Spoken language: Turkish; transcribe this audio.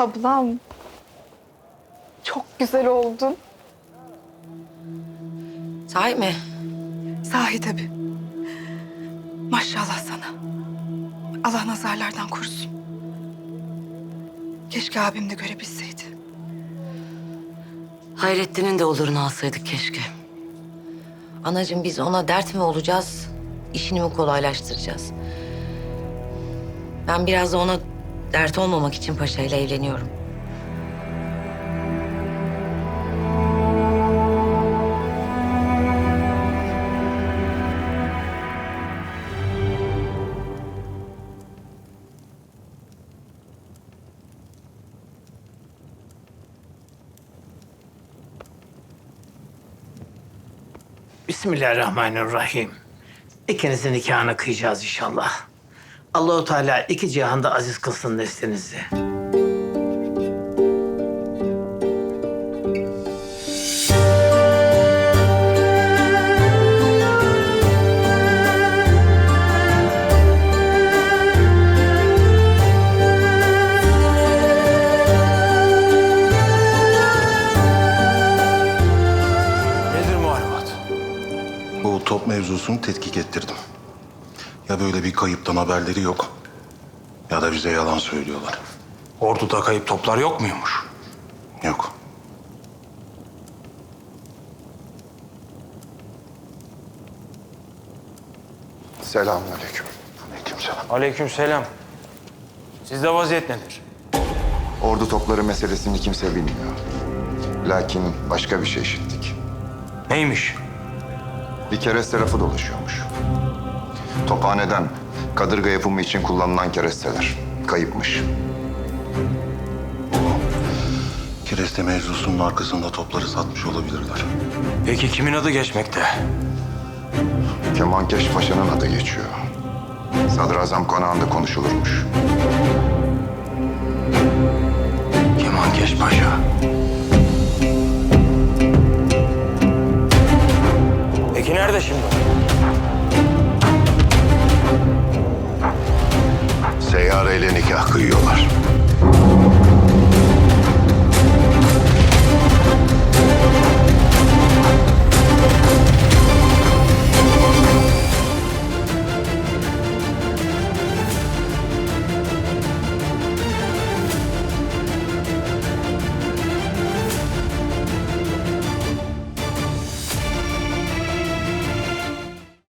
Ablam. Çok güzel oldun. Sahi mi? Sahi tabii. Maşallah sana. Allah nazarlardan korusun. Keşke abim de görebilseydi. Hayrettin'in de olurunu alsaydık keşke. Anacığım biz ona dert mi olacağız, işini mi kolaylaştıracağız? Ben biraz da ona dert olmamak için paşayla evleniyorum. Bismillahirrahmanirrahim. İkinizin nikahını kıyacağız inşallah. Allahu Teala iki cihanda aziz kılsın neslinizi. Bu top mevzusunu tetkik ettirdim. Ya böyle bir kayıptan haberleri yok ya da bize yalan söylüyorlar. Orduda kayıp toplar yok muymuş? Yok. Selamünaleyküm. Aleykümselam. Aleykümselam. Sizde vaziyet nedir? Ordu topları meselesini kimse bilmiyor. Lakin başka bir şey işittik. Neymiş? Bir kereste rafı dolaşıyormuş. Tophaneden kadırga yapımı için kullanılan keresteler. Kayıpmış. Kereste mevzusunun arkasında topları satmış olabilirler. Peki kimin adı geçmekte? Kemankeş Paşa'nın adı geçiyor. Sadrazam konağında konuşulurmuş. Kemankeş Paşa. Peki nerede şimdi?